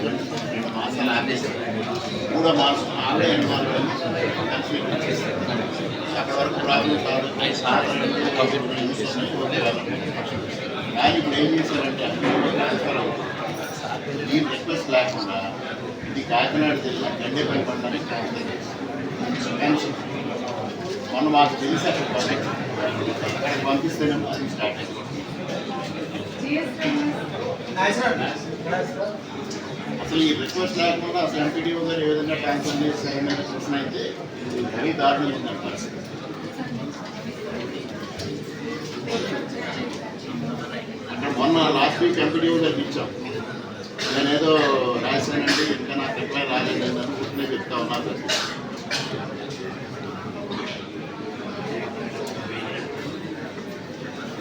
రెండు మాసాలు ఆపేశారు మూడో మాసం ఆవిడే ఇన్వాల్వ్ అక్కడ వరకు ప్రాబ్లం సాల్వ్ కానీ ఇప్పుడు ఏం చేశారంటే ట్రాన్స్ఫర్ ఈ రిక్వెస్ట్ లేకుండా ఇది కాకినాడ జిల్లా గండేపల్లి పండడానికి ట్రాన్స్ఫర్ చేశారు మొన్న మాకు తెలిసి అక్కడ పంపించారు అక్కడికి పంపిస్తేనే అది స్టార్ట్ అయింది అసలు ఈ రిక్వెస్ట్ లేకుండా అసలు ఎంపీడీఓ గారు ఏ విధంగా ట్రాన్స్ఫర్ చేశారనే ప్రశ్న అయితే మరీ దారుణంగా ఉందండి పరిస్థితి మొన్న లాస్ట్ వీక్ ఎంపీడీఓ గారికి ఇచ్చాం. నేనేదో రాశానండి ఇంకా నాకు రిప్లై రాలేదు అని అనుకుంటూనే చెప్తా ఉన్నారు.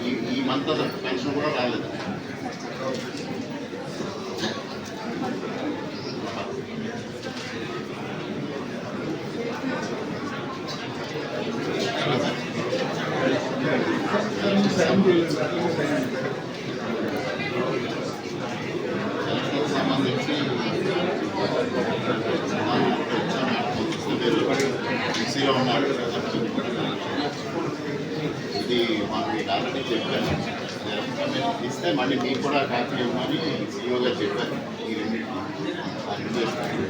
ఈ ఈ మంత్ పెన్షన్ కూడా రాలేదు. బిజీలో ఉన్నారు ఇది మాకు మీకు ఆల్రెడీ చెప్పాను ఇస్తే మళ్ళీ మీకు కూడా కాపీ ఇవ్వమని సీఓగా చెప్పాను ఈ రెండింటిని ఆ రెండు ఇస్తాను.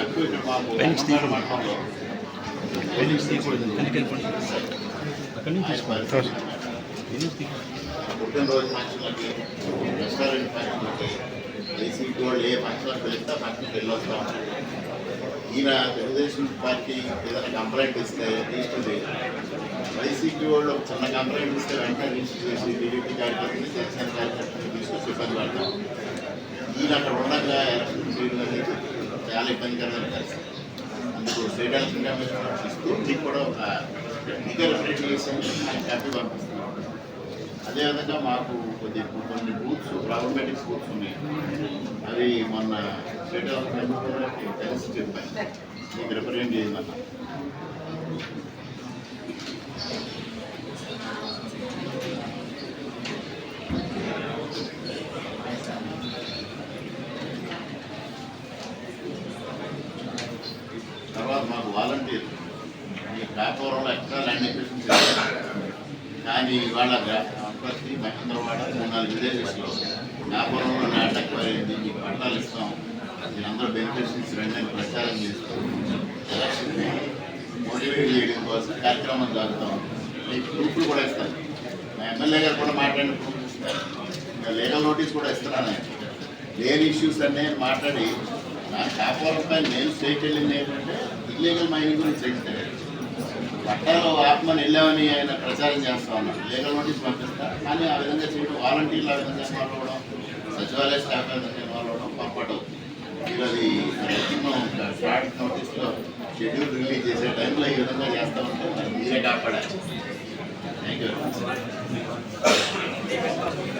అటు ఇక్కడ మాకు అంగన్వాడీ మండలంలో అక్కడి నుంచి ఆయన పరిస్థితి పుట్టినరోజు ఫంక్షన్లకి పెయింట్స్ తీసుకోండి పెయింట్స్ తీసుకోండి వాళ్ళు ఏ అక్కడి నుంచి తీసుకోండి పెయింట్స్ తీసుకోండి ఈయన తెలుగుదేశం పార్టీ ఏదైనా కంప్లైంట్ ఇస్తే రిజిస్టర్ చేయాలి వైసీపీ వాళ్ళు ఒక చిన్న కంప్లైంట్ ఇస్తే వెంటనే రిజిస్టర్ చేసి టీడీపీ కార్యకర్తలు జనసేన కార్యకర్తలు తీసుకొచ్చి ఇబ్బంది పడతాం ఈయన అక్కడ ఉండగా ఎలక్షన్ చేయడం అనేది చాలా ఇబ్బందికరమైన పరిస్థితి అందుకు ఎలక్షన్ కమిషన్ ఇస్తూ మీకు కూడా ఒక ఆయన కాపీ పంపిస్తున్నాం. అదేవిధంగా మాకు కొద్ది కొన్ని బూత్స్ ప్రాబ్లమేటిక్ బూత్స్ ఉన్నాయి. అవి మొన్న ఎలక్షన్ కమిషన్ కలిసి చెప్పాను మీకు రిప్రజెంట్ చేయమన్నా ఈ ఎక్స్ట్రా ల్యాండ్ ఎక్విజిషన్ చేశారు కానీ ఇవాళ అప్పటి మహేంద్రవాడ మూడు నాలుగు విలేజెస్లో కాపురంలో నాటక్ అయింది మీకు పట్టాలు ఇస్తాం. మీరందరూ బెనిఫిషరీస్ రండి ప్రచారం చేస్తాం ఎలక్షన్ మోటివేట్ చేయడం కోసం కార్యక్రమం జరుగుతాం. మీకు ప్రూఫ్లు కూడా ఇస్తాను మా ఎమ్మెల్యే గారు కూడా మాట్లాడిన ప్రూఫ్ ఇస్తారు. ఇంకా లీగల్ నోటీస్ కూడా ఇస్తున్నాను లేని ఇష్యూస్ అన్నీ మాట్లాడి నా కాపురంపై నేను స్టేట్ వెళ్ళింది ఏంటంటే ఇల్లీగల్ మైనింగ్ గురించి అయితే పట్టాలు ఆత్మని వెళ్ళామని ఆయన ప్రచారం చేస్తా ఉన్నారు. లీగల్ నోటీస్ పంపిస్తా కానీ ఆ విధంగా చేయడం వాలంటీర్లు ఆ విధంగా ఇన్వాల్వ్ అవ్వడం సచివాలయ స్టాఫ్ ఆ విధంగా ఇన్వాల్వ్ అవ్వడం పొరపాటు ఇది షార్ట్ నోటీస్లో షెడ్యూల్ రిలీజ్ చేసే టైంలో ఈ విధంగా చేస్తా ఉంటే మీరే కాపాడాలి. Thank you